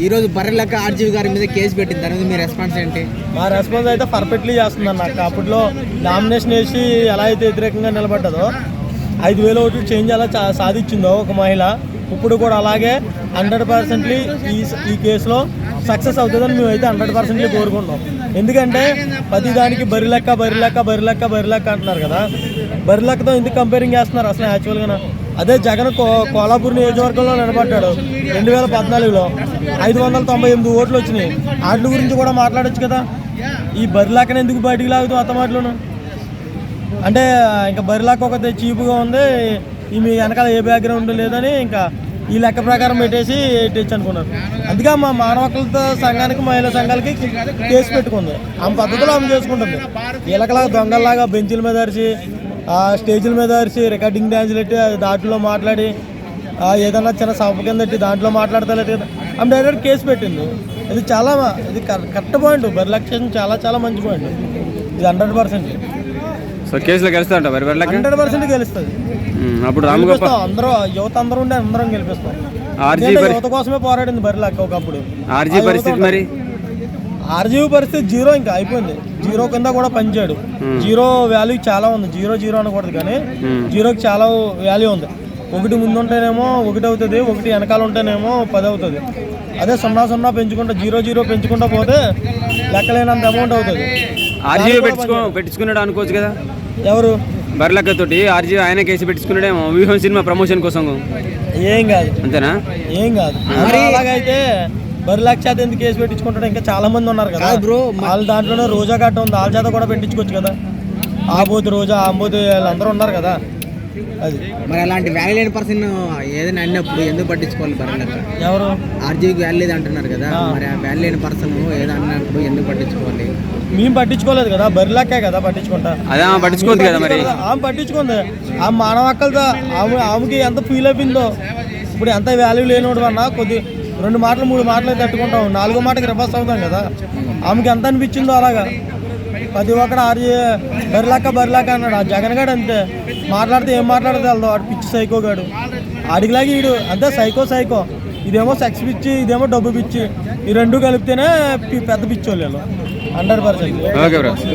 ఈ రోజు బర్రెలక్క ఆర్జీవి గారి మీద కేసు పెట్టింది. దాని మీ రెస్పాన్స్ ఏంటి? మా రెస్పాన్స్ అయితే పర్ఫెక్ట్లీ చేస్తుంది నాకు అప్పట్లో నామినేషన్ వేసి ఎలా అయితే వ్యతిరేకంగా నిలబడ్డదో ఐదు వేల ఓట్లు చేంజ్ అలా చా- సాధించిందో ఒక మహిళ ఇప్పుడు కూడా అలాగే హండ్రెడ్ పర్సెంట్లీ ఈ ఈ కేసులో సక్సెస్ అవుతుందని మేము అయితే హండ్రెడ్ పర్సెంట్లీ కోరుకుంటాం ఎందుకంటే ప్రతి దానికి బరిలెక్క లెక్క బరిలెక్క లెక్క లెక్క లెక్క అంటున్నారు కదా. బరిలెక్కతో ఎందుకు కంపేరింగ్ చేస్తున్నారు అసలు యాక్చువల్గా అదే జగన్ కో కోలాపూర్ నియోజకవర్గంలో నిలబడ్డాడు. రెండు వేల పద్నాలుగులో ఐదు వందల తొంభై ఎనిమిది ఓట్లు వచ్చినాయి. వాటి గురించి కూడా మాట్లాడచ్చు కదా. ఈ బరిలాకన ఎందుకు బయటికి లాగుతావు అత్తమాటలోను అంటే ఇంకా బరిలాక ఒకటి చీపుగా ఉంది. ఈ మీ వెనకాల ఏ బ్యాక్గ్రౌండ్ లేదని ఇంకా ఈ లెక్క ప్రకారం పెట్టేసి తెచ్చి అనుకున్నారు అందుకే మా మానవకులతో సంఘానికి మహిళా సంఘాలకి కేసు పెట్టుకుంది. ఆమె పద్ధతిలో ఆమె చేసుకుంటుంది. వీళ్ళకలాగా దొంగల్లాగా బెంచీల మీద అరిచి ఆ స్టేజ్ల మీద అరిచి రికార్డింగ్ డ్యాన్స్లు పెట్టి దాంట్లో మాట్లాడి ఆ, ఏదన్నా చిన్న సభ కింద పెట్టి దాంట్లో మాట్లాడతలేదు కదా. ఆమె డైరెక్ట్ కేసు పెట్టింది. ఇది చాలా ఇది కరెక్ట్ పాయింట్ బరిలక్ష్యం చాలా చాలా మంచి పాయింట్ ఇది హండ్రెడ్ పర్సెంట్ సో కేసులో గెలుస్తాంట మరి హండ్రెడ్ పర్సెంట్ గెలుస్తుంది. అప్పుడు రామగోపాల్ అందరూ యువత అందరూ ఉండి అందరం గెలిపిస్తాం. యువత కోసమే పోరాడింది బరిలాక్క ఒకప్పుడు. ఆర్జీ పరిస్థితి. మరి? ఆర్జీవి పరిస్థితి జీరో ఇంకా అయిపోయింది. జీరో కింద కూడా పనిచేయడు. జీరో వాల్యూ చాలా ఉంది. జీరో జీరో అనకూడదు కానీ Hmm. జీరోకి చాలా వాల్యూ ఉంది. ఒకటి ముందు ఉంటేనేమో ఒకటి అవుతుంది ఒకటి వెనకాల ఉంటేనేమో పది అవుతుంది. అదే సున్నా సున్నా పెంచుకుంటా జీరో జీరో పెంచుకుంటా పోతే లెక్కలేనంత అమౌంట్ అవుతుంది. ఆర్జీ పెట్టుకో పెట్టించుకున్నాడు అనుకోవచ్చు కదా? ఎవరు? బర్లక్కతోటి ఆర్జీ ఆయన కేసు పెట్టించుకున్నాడేమో వ్యూహం సినిమా ప్రమోషన్ కోసం. ఏం కాదు. అంతేనా? ఏం కాదు. అలాగైతే బరి లక్ష ఎందుకు కేసు పెట్టించుకుంటాడు? ఇంకా చాలా మంది ఉన్నారు కదా. కాదు బ్రో, వాళ్ళ దాంట్లోనే రోజా గట్ట ఉంది. వాళ్ళ చేత కూడా పెట్టించుకోవచ్చు కదా. ఆబోతు రోజా ఆంబోతు వాళ్ళందరూ ఉన్నారు కదా. అది. మరి అలాంటి వాల్యూ లేని పర్సన్ ఏదైనా అన్నప్పుడు ఎందుకు పట్టించుకోవాలి బర్రెలక్క ఎవరు? ఆర్జీవికి వాల్యూ లేదు అంటున్నారు కదా. మరి ఆ వాల్యూ లేని పర్సన్ ఏదో అన్నప్పుడు ఎందుకు పట్టించుకోవాలి? మేము పట్టించుకోలేదు కదా. బరి లెక్కే కదా పట్టించుకుంటా. అదే ఆమె పట్టించుకోవద్దు కదా మరి. ఆమె పట్టించుకుంది. ఆమె మానవ ఆమె ఆమెకి ఎంత ఫీల్ అయిపోయిందో. ఇప్పుడు ఎంత వాల్యూ లేనివాడు అన్నా కొద్ది రెండు మాటలు మూడు మాటలు తట్టుకుంటాం. నాలుగో మాటకి రివర్స్ అవుతాం కదా. ఆమెకి ఎంత అనిపించిందో అలాగా. ప్రతి ఒక్కడ ఆర్జీ బరిలాక బరిలాక అన్నాడు. ఆ జగన్ గాడు అంతే. మాట్లాడితే ఏం మాట్లాడితే వెళ్దాం. వాడు పిచ్చి సైకో గాడు. ఆడికిలాగి వీడు అంతే సైకో సైకో. ఇదేమో సెక్స్ పిచ్చి ఇదేమో డబ్బు పిచ్చి. ఈ రెండు కలిపితేనే పెద్ద పిచ్చోళ్ళు హండ్రెడ్ పర్సెంట్.